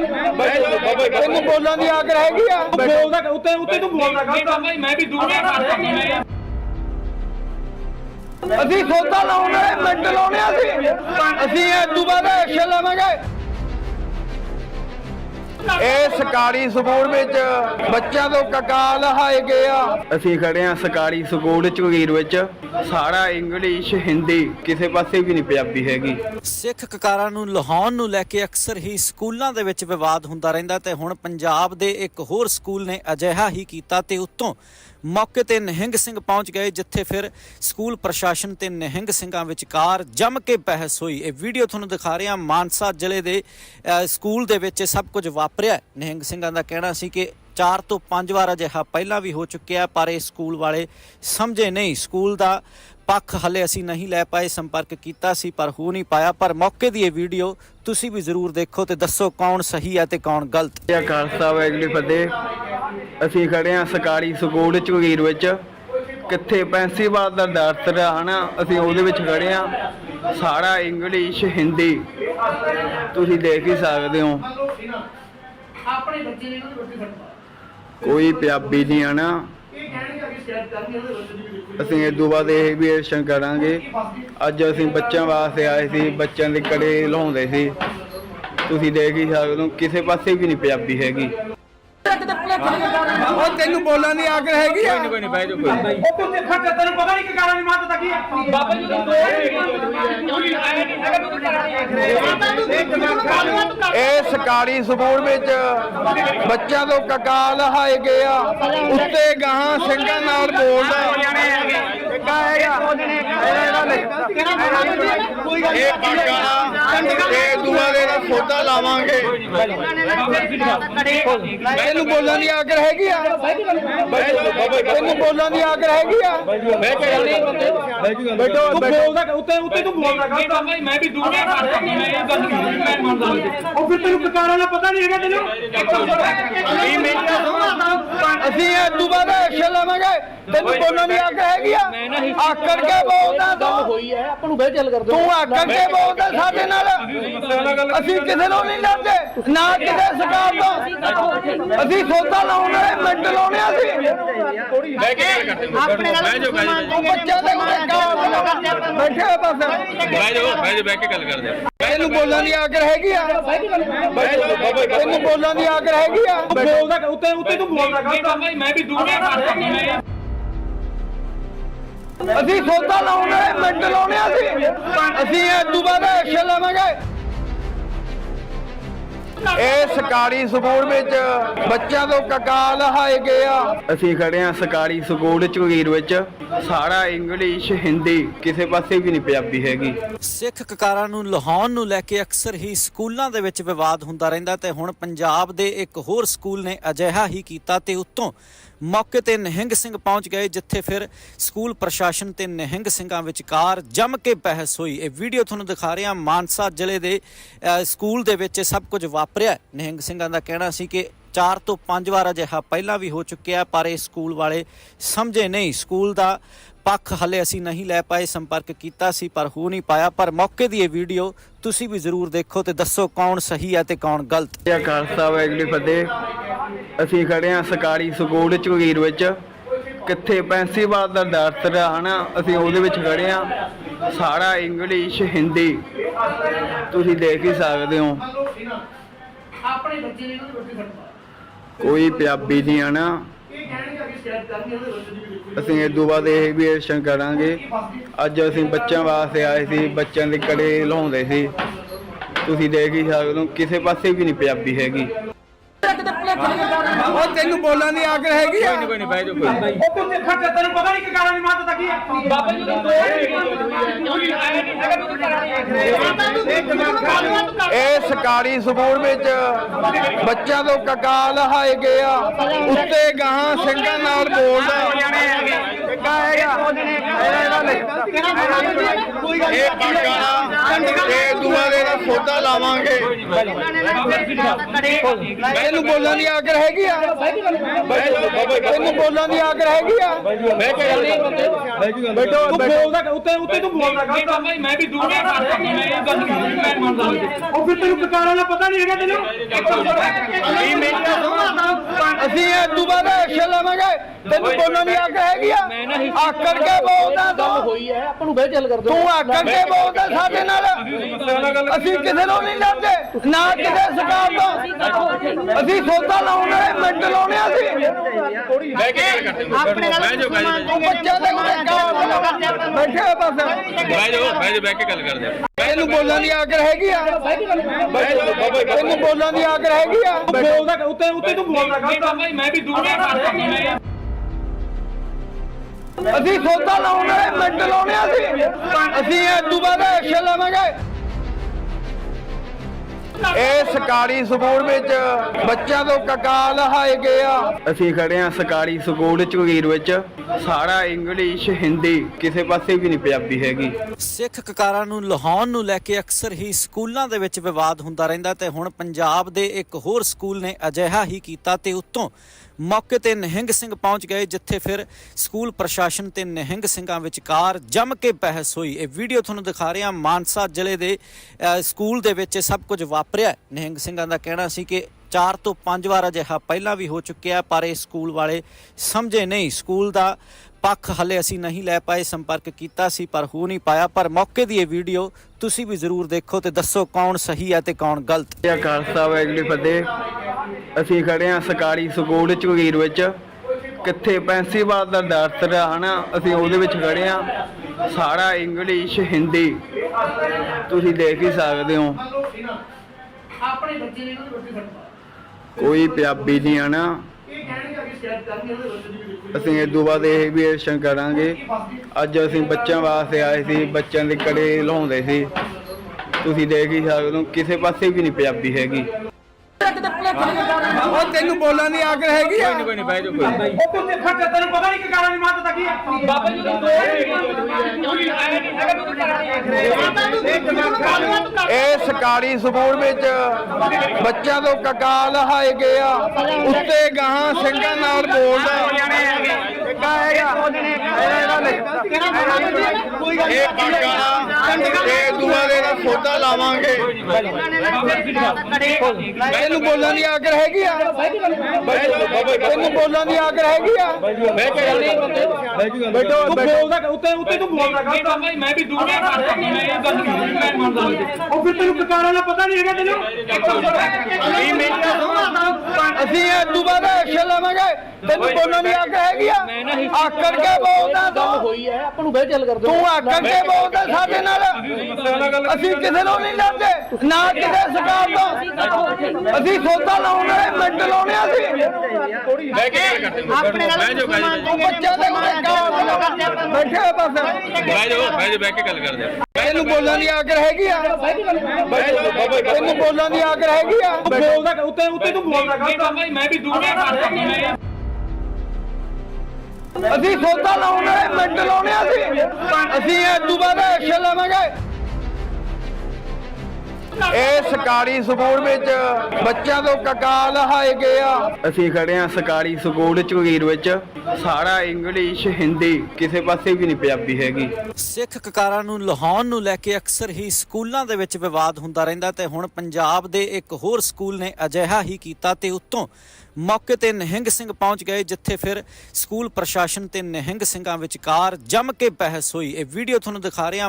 ਤੈਨੂੰ ਬੋਲਣ ਦੀ ਆਗਰ ਹੈਗੀ ਆ। ਬੋਲਦਾ ਉੱਤੇ ਉੱਤੇ ਤੂੰ ਬੋਲਦਾ ਗਲਤ ਭਾਈ ਮੈਂ ਵੀ ਦੂਰੇ ਕਰਦਾ ਮੈਂ ਅਸੀਂ ਸੌਦਾ ਲਾਉਣ ਮਿੰਟ ਲਾਉਣੇ ਅਸੀਂ। ਅਸੀਂ ਇਹ ਤੋਂ ਬਾਅਦ ਐਕਸ਼ਨ ਲਵਾਂਗੇ। ਇਹ ਸਰਕਾਰੀ ਸਕੂਲ ਵਿੱਚ ਬੱਚਿਆਂ ਤੋਂ ਕਕਾਲ ਹਾਏ ਗਏ ਆ ਅਸੀਂ ਖੜੇ ਆ ਸਰਕਾਰੀ ਸਕੂਲ ਚਗੀਰ ਵਿੱਚ। ਸਾਰਾ ਇੰਗਲਿਸ਼ ਹਿੰਦੀ ਕਿਸੇ ਪਾਸੇ ਵੀ ਨਹੀਂ ਪੰਜਾਬੀ ਹੈਗੀ। ਸਿੱਖ ਕਕਾਰਾਂ ਨੂੰ ਲਹਾਉਣ ਨੂੰ ਲੈ ਕੇ ਅਕਸਰ ਹੀ ਸਕੂਲਾਂ ਦੇ ਵਿੱਚ ਵਿਵਾਦ ਹੁੰਦਾ ਰਹਿੰਦਾ ਤੇ ਹੁਣ ਪੰਜਾਬ ਦੇ ਇੱਕ ਹੋਰ ਸਕੂਲ ਨੇ ਅਜਿਹਾ ਹੀ ਕੀਤਾ ਤੇ ਉੱਤੋਂ ਮੌਕੇ ਤੇ ਨਿਹੰਗ ਸਿੰਘ ਪਹੁੰਚ ਗਏ ਜਿੱਥੇ ਫਿਰ ਸਕੂਲ ਪ੍ਰਸ਼ਾਸਨ ਤੇ ਨਿਹੰਗ ਸਿੰਘਾਂ ਵਿਚਕਾਰ ਜੰਮ ਕੇ ਬਹਿਸ ਹੋਈ। ਇਹ ਵੀਡੀਓ ਤੁਹਾਨੂੰ ਦਿਖਾ ਰਿਹਾ ਮਾਨਸਾ ਜ਼ਿਲ੍ਹੇ ਦੇ ਸਕੂਲ ਦੇ ਵਿੱਚ ਸਭ ਕੁਝ ਵਾਪਰਿਆ ਹੈ। ਨਿਹੰਗ ਸਿੰਘਾਂ ਦਾ ਕਹਿਣਾ ਸੀ ਕਿ ਚਾਰ ਤੋਂ ਪੰਜ ਵਾਰ ਅਜਿਹਾ ਪਹਿਲਾਂ ਵੀ ਹੋ ਚੁੱਕਿਆ ਪਰ ਇਹ ਸਕੂਲ ਵਾਲੇ ਸਮਝੇ ਨਹੀਂ। ਸਕੂਲ ਦਾ ਪੱਖ ਹਲੇ ਅਸੀਂ ਨਹੀਂ ਲੈ ਪਾਏ, ਸੰਪਰਕ ਕੀਤਾ ਸੀ, ਪਰ ਹੋ ਨਹੀਂ ਪਾਇਆ। ਪਰ ਮੌਕੇ ਦੀ ਇਹ ਵੀਡੀਓ ਤੁਸੀਂ ਵੀ ਜ਼ਰੂਰ ਦੇਖੋ ਤੇ ਦੱਸੋ ਕੌਣ ਸਹੀ ਹੈ ਤੇ ਕੌਣ ਗਲਤ। ਇਹ ਖਾਲਸਾ ਵਾਹਿਗੁਰੂ ਫਤਿਹ। ਅਸੀਂ ਖੜੇ ਆ ਸਰਕਾਰੀ ਸਕੂਲ ਚਗੀਰ ਵਿੱਚ। ਕਿੱਥੇ ਪੈਂਸੀਵਾਦ ਦਾ ਦਫ਼ਤਰ ਆ ਹਨਾ? ਅਸੀਂ ਉਹਦੇ ਵਿੱਚ ਖੜੇ ਆ ਸਾਰਾ ਇੰਗਲਿਸ਼ ਹਿੰਦੀ ਤੁਸੀਂ ਦੇਖ ਹੀ ਸਕਦੇ ਹੋ। ਆਪਣੇ ਬੱਚੇ ਨੇ ਇਹਨਾਂ ਨੂੰ ਰੋਟੀ ਫੜਵਾ ਕੋਈ ਪੰਜਾਬੀ ਨਹੀਂ ਆਣਾ ਇਹ ਕਹਿਣਗੇ ਕਿ ਸ਼ਿਕਾਇਤ ਕਰਨੀ ਉਹਦੇ ਬੱਚੇ ਦੀ ਵੀ ਦੇਖੋ ਅਸੀਂ ਇਹ ਤੋਂ ਬਾਅਦ ਇਹ ਵੀ ਐਕਸ਼ਨ ਕਰਾਂਗੇ। ਅੱਜ ਅਸੀਂ ਬੱਚਿਆਂ ਵਾਸਤੇ ਆਏ ਸੀ ਬੱਚਿਆਂ ਦੇ ਕੜੇ ਲਾਉਂਦੇ ਸੀ। ਤੁਸੀਂ ਦੇਖ ਹੀ ਸਕਦੇ ਹੋ ਕਿਸੇ ਪਾਸੇ ਵੀ ਨਹੀਂ ਪੰਜਾਬੀ ਹੈਗੀ। ਉਹ ਤੈਨੂੰ ਬੋਲਣ ਦੀ ਆਗਰ ਹੈਗੀ ਆ। ਉਹ ਤੂੰ ਦੇਖਾ ਤੇ ਤੈਨੂੰ ਪਤਾ ਨਹੀਂ ਕਿ ਗਾਲਾਂ ਦੀ ਮਾਤ ਤਾਂ ਕੀ ਹੈ ਬਾਬਾ ਜੀ ਨੂੰ ਦੋ ਇਹ ਸਰਕਾਰੀ ਸਕੂਲ ਵਿੱਚ ਬੱਚਿਆਂ ਤੋਂ ਕਕਾਲ ਹਾਏ ਗਿਆ। ਉੱਤੇ ਗਾਹਾਂ ਸਿੰਘਾਂ ਨਾਲ ਬੋਲਦਾ ਇਹ ਪੱਕਾ ਦਾ ਸੌਦਾ ਲਾਵਾਂਗੇ। ਤੈਨੂੰ ਬੋਲਣ ਦੀ ਆਗਰ ਹੈਗੀ ਆ? ਤੈਨੂੰ ਬੋਲਣ ਦੀ ਆਗਰ ਹੈਗੀ ਆ? ਬੈਠੋ ਤੂੰ ਬੋਲਦਾ ਉੱਤੇ ਉੱਤੇ ਤੂੰ ਬੋਲਦਾ ਭਾਈ ਮੈਂ ਵੀ ਦੂਰੇ ਕਰਦਾ ਮੈਂ ਇਹ ਗੱਲ ਨਹੀਂ ਮੈਂ ਮੰਨਦਾ। ਉਹ ਫਿਰ ਤੈਨੂੰ ਕਕਾਰਾਂ ਦਾ ਪਤਾ ਨਹੀਂ ਹੈਗਾ ਤੈਨੂੰ। ਅਸੀਂ ਇਹ ਤੋਂ ਬਾਅਦ ਐਕਸ਼ਨ ਲਵਾਂਗੇ। ਤੈਨੂੰ ਬੋਲਣ ਦੀ ਆਗਰ ਹੈਗੀ ਆ? ਆਕੜ ਕੇ ਬੋਲਦਾ ਤੂੰ। ਹੋਈ ਹੈ ਆਪਾਂ ਨੂੰ ਬਹਿ ਚੱਲ ਕਰ ਤੂੰ ਆਕੜ ਕੇ ਬੋਲਦਾ ਸਾਡੇ ਨਾਲ। ਅਸੀਂ ਕਿਸੇ ਨੂੰ ਨਹੀਂ ਲੜਦੇ ਨਾ ਕਿਸੇ ਸਰਕਾਰ ਤੋਂ। ਅਸੀਂ ਸੌਦਾ ਲਾਉਣ ਵਾਲੇ ਮਿੰਟ ਲਾਉਣੇ ਆ ਅਸੀਂ। ਆਪਣੇ ਨਾਲ ਉਹ ਬੱਚਿਆਂ ਦੇ ਕੋਲ ਕੰਮ ਬੈਠੇ ਹੋਏ ਬਸ ਬਹਿ ਜਾਓ ਬਹਿ ਜਾਓ ਬਹਿ ਕੇ ਗੱਲ ਕਰਦੇ ਤੈਨੂੰ ਬੋਲਣ ਦੀ ਆਗਰ ਹੈਗੀ ਆ। ਤੈਨੂੰ ਬੋਲਣ ਦੀ ਆਗਰ ਹੈਗੀ ਆ। ਬੋਲਦਾ ਉੱਤੇ ਉੱਤੇ ਤੂੰ ਬੋਲਦਾ ਭਾਈ ਮੈਂ ਵੀ ਦੂਰੇ ਕਰਦਾ ਮੈਂ ਅਸੀਂ ਸੌਦਾ ਲਾਉਣ ਵਾਲੇ ਮਿੰਟ ਲਾਉਣੇ ਆ ਅਸੀਂ। ਅਸੀਂ ਇਹ ਤੋਂ ਬਾਅਦ ਐਕਸ਼ਨ ਲਵਾਂਗੇ। ਇਹ ਸਰਕਾਰੀ ਸਕੂਲ ਵਿੱਚ ਬੱਚਿਆਂ ਤੋਂ ਕਕਾਲ ਹਾਏ ਗਏ ਆ ਅਸੀਂ ਖੜੇ ਆ ਸਰਕਾਰੀ ਸਕੂਲ ਚਗੀਰ ਵਿੱਚ। ਸਾਰਾ ਇੰਗਲਿਸ਼ ਹਿੰਦੀ ਕਿਸੇ ਪਾਸੇ ਵੀ ਨਹੀਂ ਪੰਜਾਬੀ ਹੈਗੀ। ਸਿੱਖ ਕਕਾਰਾਂ ਨੂੰ ਲਹਾਉਣ ਨੂੰ ਲੈ ਕੇ ਅਕਸਰ ਹੀ ਸਕੂਲਾਂ ਦੇ ਵਿੱਚ ਵਿਵਾਦ ਹੁੰਦਾ ਰਹਿੰਦਾ ਤੇ ਹੁਣ ਪੰਜਾਬ ਦੇ ਇੱਕ ਹੋਰ ਸਕੂਲ ਨੇ ਅਜਿਹਾ ਹੀ ਕੀਤਾ ਤੇ ਉੱਤੋਂ ਮੌਕੇ ਤੇ ਨਿਹੰਗ ਸਿੰਘ ਪਹੁੰਚ ਗਏ, ਜਿੱਥੇ ਫਿਰ ਸਕੂਲ ਪ੍ਰਸ਼ਾਸਨ ਤੇ ਨਿਹੰਗ ਸਿੰਘਾਂ ਵਿਚਕਾਰ ਜੰਮ ਕੇ ਬਹਿਸ ਹੋਈ। ਇਹ ਵੀਡੀਓ ਤੁਹਾਨੂੰ ਦਿਖਾ ਰਿਹਾ ਮਾਨਸਾ ਜ਼ਿਲ੍ਹੇ ਦੇ ਸਕੂਲ ਦੇ ਵਿੱਚ ਇਹ ਸਭ ਕੁਝ ਵਾਪਰਿਆ। ਹੈ। ਨਿਹੰਗ ਸਿੰਘਾਂ ਦਾ ਕਹਿਣਾ ਸੀ ਕਿ ਚਾਰ ਤੋਂ ਪੰਜ ਵਾਰ ਅਜਿਹਾ ਪਹਿਲਾਂ ਵੀ ਹੋ ਚੁੱਕਿਆ ਪਰ ਇਹ ਸਕੂਲ ਵਾਲੇ ਸਮਝੇ ਨਹੀਂ। ਸਕੂਲ ਦਾ ਪੱਖ ਹਲੇ ਅਸੀਂ ਨਹੀਂ ਲੈ ਪਾਏ, ਸੰਪਰਕ ਕੀਤਾ ਸੀ, ਪਰ ਹੋ ਨਹੀਂ ਪਾਇਆ। ਪਰ ਮੌਕੇ ਦੀ ਇਹ ਵੀਡੀਓ ਤੁਸੀਂ ਵੀ ਜ਼ਰੂਰ ਦੇਖੋ ਤੇ ਦੱਸੋ ਕੌਣ ਸਹੀ ਹੈ ਤੇ ਕੌਣ ਗਲਤ। ਇਹ ਖਾਲਸਾ ਵਾਹਿਗੁਰੂ ਫਤਿਹ। ਅਸੀਂ ਖੜੇ ਆ ਸਰਕਾਰੀ ਸਕੂਲ ਚਗੀਰ ਵਿੱਚ। ਕਿੱਥੇ ਪੈਂਸੀਵਾਦ ਦਾ ਦਫ਼ਤਰ ਆ ਹਨਾ? ਅਸੀਂ ਉਹਦੇ ਵਿੱਚ ਖੜੇ ਆ ਸਾਰਾ ਇੰਗਲਿਸ਼ ਹਿੰਦੀ ਤੁਸੀਂ ਦੇਖ ਹੀ ਸਕਦੇ ਹੋ। ਆਪਣੇ ਬੱਚੇ ਨੇ ਇਹਨਾਂ ਰੋਟੀ ਕੋਈ ਪੰਜਾਬੀ ਨਹੀਂ ਆਣਾ ਅਸੀਂ ਇਹ ਬਾਅਦ ਇਹ ਵੀ ਐਕਸ਼ਨ ਕਰਾਂਗੇ। ਅੱਜ ਅਸੀਂ ਬੱਚਿਆਂ ਵਾਸਤੇ ਆਏ ਸੀ ਬੱਚਿਆਂ ਦੇ ਕੜੇ ਲਾਉਂਦੇ ਸੀ। ਤੁਸੀਂ ਦੇਖ ਹੀ ਸਕਦੇ ਹੋ ਕਿਸੇ ਪਾਸੇ ਵੀ ਨਹੀਂ ਪੰਜਾਬੀ ਹੈਗੀ। ਉਹ ਤੈਨੂੰ ਬੋਲਣ ਦੀ ਆਗਰ ਹੈਗੀ ਆ। ਉਹ ਤੂੰ ਦੇਖਾ ਤੇ ਤੈਨੂੰ ਪਤਾ ਨਹੀਂ ਕਿ ਗਾਲਾਂ ਦੀ ਮਾਤ ਤਾਂ ਕੀ ਹੈ ਬਾਬਾ ਜੀ ਨੂੰ ਦੋ ਇਹ ਸਰਕਾਰੀ ਸਕੂਲ ਵਿੱਚ ਬੱਚਿਆਂ ਤੋਂ ਕਕਾਲ ਹਾਏ ਗਏ ਆ ਉੱਤੇ ਗਾਹਾਂ ਸਿੰਘਾਂ ਨਾਲ ਬੋਲਦਾ। ਕਾ ਹੈਗਾ ਇਹ ਪੱਕਾ ਤੇ ਦੁਆਰੇ ਦਾ ਸੌਦਾ ਲਾਵਾਂਗੇ ਤੈਨੂੰ ਬੋਲਣ ਦੀ ਆਗਰ ਹੈਗੀ ਆ ਤੈਨੂੰ ਬੋਲਣ ਦੀ ਆਗਰ ਹੈਗੀ ਆ ਬੈਠੋ ਤੂੰ ਬੋਲਦਾ ਉੱਤੇ ਉੱਤੇ ਤੂੰ ਬੋਲਦਾ। ਗਲਤ ਮੈਂ ਵੀ ਦੂਰੇ ਦੋਵੇਂ ਕਰਤਾ ਮੈਂ ਇਹ ਗੱਲ ਨਹੀਂ ਮੈਂ ਮੰਨਦਾ ਉਹ ਫਿਰ ਤੈਨੂੰ ਕਕਾਰਾਂ ਦਾ ਪਤਾ ਨਹੀਂ ਹੈਗਾ ਤੈਨੂੰ। ਅਸੀਂ ਇਹ ਦੁਬਾਰਾ ਐਕਸ਼ਨ ਲਵਾਂਗੇ। ਤੈਨੂੰ ਬੋਲਣ ਦੀ ਆਕ ਹੈਗੀ ਆ? ਆਕੜ ਕੇ ਬੋਲਦਾ ਤੂੰ। ਹੋਈ ਹੈ ਆਪਾਂ ਨੂੰ ਬਹਿ ਚੱਲ ਕਰ ਤੂੰ ਆਕੜ ਕੇ ਬੋਲਦਾ ਸਾਡੇ ਨਾਲ। ਅਸੀਂ ਕਿਸੇ ਨੂੰ ਨਹੀਂ ਲੜਦੇ ਨਾ ਕਿਸੇ ਸਰਕਾਰ ਤੋਂ। ਅਸੀਂ ਸੌਦਾ ਲਾਉਣ ਵਾਲੇ ਮਿੰਟ ਲਾਉਣੇ ਆ ਅਸੀਂ ਬਹਿ ਕੇ ਗੱਲ ਕਰਦੇ ਆਪਣੇ ਬਹਿ ਜਾਓ ਬਹਿ ਜਾਓ ਉਹ ਬੱਚਿਆਂ ਦੇ ਕੋਲੇ ਕੰਮ ਬੈਠੇ ਹੋਏ ਬਸ। ਬਹਿ ਜਾਓ ਬਹਿ ਜਾਓ ਬਹਿ ਕੇ ਗੱਲ ਕਰਦੇ ਆ ਤੈਨੂੰ ਬੋਲਣ ਦੀ ਆਕੜ ਹੈਗੀ ਆ। ਤੈਨੂੰ ਬੋਲਣ ਦੀ ਆਕੜ ਹੈਗੀ ਆ। ਬੋਲਦਾ ਉੱਤੇ ਉੱਤੇ ਤੂੰ ਬੋਲਦਾ ਨਹੀਂ ਬਾਬਾ ਜੀ ਮੈਂ ਵੀ ਦੋਵੇਂ ਕਰਤਾ ਮੈਂ ਅਸੀਂ ਸੌਦਾ ਲਾਉਣ ਮਿੰਟ ਲਾਉਣੇ ਆ ਅਸੀਂ। ਅਸੀਂ ਇਹ ਦੁਬਾਰਾ ਐਕਸ਼ਨ ਲਵਾਂਗੇ। ਇਹ ਸਰਕਾਰੀ ਸਕੂਲ ਵਿੱਚ ਬੱਚਿਆਂ ਤੋਂ ਕਕਾਲ ਹਾਏ ਗਏ ਆ। ਅਸੀਂ ਖੜੇ ਆ ਸਰਕਾਰੀ ਸਕੂਲ ਝੁਗੀਰ ਵਿੱਚ। ਸਾਰਾ ਇੰਗਲਿਸ਼ ਹਿੰਦੀ ਕਿਸੇ ਪਾਸੇ ਵੀ ਨਹੀਂ ਪੰਜਾਬੀ ਹੈਗੀ। ਸਿੱਖ ਕਕਾਰਾਂ ਨੂੰ ਲਹਾਉਣ ਨੂੰ ਲੈ ਕੇ ਅਕਸਰ ਹੀ ਸਕੂਲਾਂ ਦੇ ਵਿੱਚ ਵਿਵਾਦ ਹੁੰਦਾ ਰਹਿੰਦਾ ਤੇ ਹੁਣ ਪੰਜਾਬ ਦੇ ਇੱਕ ਹੋਰ ਸਕੂਲ ਨੇ ਅਜਿਹਾ ਹੀ ਕੀਤਾ ਤੇ ਉੱਤੋਂ ਮੌਕੇ ਤੇ ਨਿਹੰਗ ਸਿੰਘ ਪਹੁੰਚ ਗਏ, ਜਿੱਥੇ ਫਿਰ ਸਕੂਲ ਪ੍ਰਸ਼ਾਸਨ ਤੇ ਨਿਹੰਗ ਸਿੰਘਾਂ ਵਿਚਕਾਰ ਜੰਮ ਕੇ ਬਹਿਸ ਹੋਈ। ਇਹ ਵੀਡੀਓ ਤੁਹਾਨੂੰ ਦਿਖਾ ਰਿਹਾ ਮਾਨਸਾ ਜ਼ਿਲ੍ਹੇ ਦੇ ਸਕੂਲ ਦੇ ਵਿੱਚ ਸਭ ਕੁਝ ਵਾਪਰਿਆ। ਨਿਹੰਗ ਸਿੰਘਾਂ ਦਾ ਕਹਿਣਾ ਸੀ ਕਿ ਚਾਰ ਤੋਂ ਪੰਜ ਵਾਰ ਅਜਿਹਾ ਪਹਿਲਾਂ ਵੀ ਹੋ ਚੁੱਕਿਆ, ਪਰ ਇਹ ਸਕੂਲ ਵਾਲੇ ਸਮਝੇ ਨਹੀਂ। ਸਕੂਲ ਦਾ ਪੱਖ ਹਲੇ ਅਸੀਂ ਨਹੀਂ ਲੈ ਪਾਏ, ਸੰਪਰਕ ਕੀਤਾ ਸੀ, ਪਰ ਹੋ ਨਹੀਂ ਪਾਇਆ। ਪਰ ਮੌਕੇ ਦੀ ਇਹ ਵੀਡੀਓ ਤੁਸੀਂ ਵੀ ਜ਼ਰੂਰ ਦੇਖੋ ਤੇ ਦੱਸੋ ਕੌਣ ਸਹੀ ਹੈ ਤੇ ਕੌਣ ਗਲਤ। ਇਹ ਅਕਾਲ ਸਾਹਿਬ ਫਤਿਹ। ਅਸੀਂ ਖੜੇ ਆ ਸਰਕਾਰੀ ਸਕੂਲ ਝੁਗੀਰ ਵਿੱਚ। ਕਿੱਥੇ ਪੈਂਸੀਵਾਦ ਦਾ ਦਫ਼ਤਰ ਆ ਹਨਾ? ਅਸੀਂ ਉਹਦੇ ਵਿੱਚ ਖੜੇ ਆ ਸਾਰਾ ਇੰਗਲਿਸ਼ ਹਿੰਦੀ ਤੁਸੀਂ ਦੇਖ ਹੀ ਸਕਦੇ ਹੋ। ਆਪਣੇ ਬੱਚੇ ਨੇ ਉਹਦੀ ਰੋਟੀ ਖੜਵਾ ਕੋਈ ਪੰਜਾਬੀ ਨਹੀਂ ਆ ਨਾ ਇਹ ਕਹਿਣਗੇ ਕਿ ਸ਼ਿਕਾਇਤ ਕਰਨੀ ਉਹਦੇ ਬੱਚੇ ਦੀ ਵੀ ਦੇਖੋ ਅਸੀਂ ਇਹ ਤੋਂ ਬਾਅਦ ਇਹ ਵੀ ਐਕਸ਼ਨ ਕਰਾਂਗੇ। ਅੱਜ ਅਸੀਂ ਬੱਚਿਆਂ ਵਾਸਤੇ ਆਏ ਸੀ ਬੱਚਿਆਂ ਦੇ ਕੜੇ ਲਾਉਂਦੇ ਸੀ। ਤੁਸੀਂ ਦੇਖ ਹੀ ਸਕਦੇ ਹੋ ਕਿਸੇ ਪਾਸੇ ਵੀ ਨਹੀਂ ਪੰਜਾਬੀ ਹੈਗੀ। ਉਹ ਤੈਨੂੰ ਬੋਲਣ ਦੀ ਆਕੜ ਹੈਗੀ ਆ। ਕੋਈ ਨਹੀਂ ਬਹਿ ਜਾਓ ਕੋਈ ਉਹ ਤੂੰ ਦੇਖਾ ਤੇ ਤੈਨੂੰ ਪਤਾ ਨਹੀਂ ਕਕਾਰਾਂ ਦੀ ਮਾਤ ਦਾ ਕੀ ਹੈ ਬਾਬਾ ਜੀ ਨੂੰ ਦੋਵੇਂ ਇਹ ਸਰਕਾਰੀ ਸਕੂਲ ਵਿੱਚ ਬੱਚਿਆਂ ਤੋਂ ਕਕਾਲ ਹਾਏ ਗਏ ਆ ਉੱਤੇ ਗਾਹਾਂ ਸਿੰਘਾਂ ਨਾਲ ਬੋਲਦਾ। ਕਿੱਦਾਂ ਹੈਗਾ ਇਹ ਪੱਕਾ ਤੇ ਦੁਆਰੇ ਦਾ ਸੌਦਾ ਲਾਵਾਂਗੇ ਤੈਨੂੰ ਬੋਲਣ ਦੀ ਆਕੜ ਹੈਗੀ ਆ ਤੈਨੂੰ ਬੋਲਣ ਦੀ ਆਕੜ ਹੈਗੀ ਆ ਬਹਿ ਕੇ ਬੈਠੋ ਤੂੰ ਬੋਲਦਾ ਉੱਤੇ ਉੱਤੇ ਤੂੰ ਬੋਲਦਾ ਮੈਂ ਵੀ ਦੋਵੇਂ ਕਰਤਾ ਮੈਂ ਇਹ ਗੱਲ ਮੈਂ ਮੰਨਦਾ ਉਹ ਫਿਰ ਤੈਨੂੰ ਕਕਾਰਾਂ ਦਾ ਪਤਾ ਨਹੀਂ ਹੈਗਾ ਤੈਨੂੰ ਅਸੀਂ ਇਹ ਦੁਬਾਰਾ ਐਕਸ਼ਨ ਲਵਾਂਗੇ ਤੈਨੂੰ ਬੋਲਣ ਦੀ ਆਕੜ ਹੈਗੀ ਆ? ਆਕੜ ਕੇ ਬੋਲਦਾ ਤੂੰ ਹੋਈ ਹੈ ਆਪਾਂ ਨੂੰ ਬਹਿ ਚੱਲ ਕਰ ਤੂੰ ਆਕੜ ਕੇ ਬੋਲਦਾ ਸਾਡੇ ਨਾਲ। ਅਸੀਂ ਕਿਸੇ ਨੂੰ ਨਹੀਂ ਲੜਦੇ ਨਾ ਕਿਸੇ ਸਰਕਾਰ ਤੋਂ। ਅਸੀਂ ਸੌਦਾ ਲਾਉਣ ਵਾਲੇ ਮਿੰਟ ਲਾਉਣੇ ਆ ਅਸੀਂ। ਬਹਿ ਕੇ ਗੱਲ ਕਰਦੇ ਬਹਿ ਜਾਓ ਬਹਿ ਜਾਓ। ਉਹ ਬੱਚਿਆਂ ਦੇ ਕੰਮ ਬੈਠੇ ਹੋਏ ਬਸ। ਬਹਿ ਜਾਓ ਬਹਿ ਜਾਓ ਬਹਿ ਕੇ ਗੱਲ ਕਰਦੇ ਆ। ਤੈਨੂੰ ਬੋਲਣ ਦੀ ਆਕੜ ਹੈਗੀ ਆ। ਤੈਨੂੰ ਬੋਲਣ ਦੀ ਆਕੜ ਹੈਗੀ ਆ। ਬੋਲਦਾ ਉੱਤੇ ਉੱਤੇ ਤੂੰ ਬੋਲਦਾ। ਨਹੀਂ ਜੀ ਮੈਂ ਵੀ ਕਰਤਾ ਮੈਂ ਅਸੀਂ ਸੌਦਾ ਲਾਉਣ ਵਾਲੇ ਮਿੰਟ ਲਾਉਣੇ ਆ ਅਸੀਂ। ਅਸੀਂ ਇਹ ਦੁਬਾਰਾ ਐਕਸ਼ਨ ਲਵਾਂਗੇ। ਇਹ ਸਰਕਾਰੀ ਸਕੂਲ ਵਿੱਚ ਬੱਚਿਆਂ ਤੋਂ ਕਕਾਲ ਹਾਏ ਗਏ ਆ ਅਸੀਂ ਖੜੇ ਆ ਸਰਕਾਰੀ ਸਕੂਲ ਝੁਗੀਰ ਵਿੱਚ। ਸਾਰਾ ਇੰਗਲਿਸ਼ ਹਿੰਦੀ ਕਿਸੇ ਪਾਸੇ ਵੀ ਨਹੀਂ ਪੰਜਾਬੀ ਹੈਗੀ। ਸਿੱਖ ਕਕਾਰਾਂ ਨੂੰ ਲਹਾਉਣ ਨੂੰ ਲੈ ਕੇ ਅਕਸਰ ਹੀ ਸਕੂਲਾਂ ਦੇ ਵਿੱਚ ਵਿਵਾਦ ਹੁੰਦਾ ਰਹਿੰਦਾ ਤੇ ਹੁਣ ਪੰਜਾਬ ਦੇ ਇੱਕ ਹੋਰ ਸਕੂਲ ਨੇ ਅਜਿਹਾ ਹੀ ਕੀਤਾ ਤੇ ਉੱਤੋਂ ਮੌਕੇ ਤੇ ਨਿਹੰਗ ਸਿੰਘ ਪਹੁੰਚ ਗਏ ਜਿੱਥੇ ਫਿਰ ਸਕੂਲ ਪ੍ਰਸ਼ਾਸਨ ਤੇ ਨਿਹੰਗ ਸਿੰਘਾਂ ਵਿਚਕਾਰ ਜੰਮ ਕੇ ਬਹਿਸ ਹੋਈ। ਇਹ ਵੀਡੀਓ ਤੁਹਾਨੂੰ ਦਿਖਾ ਰਿਹਾ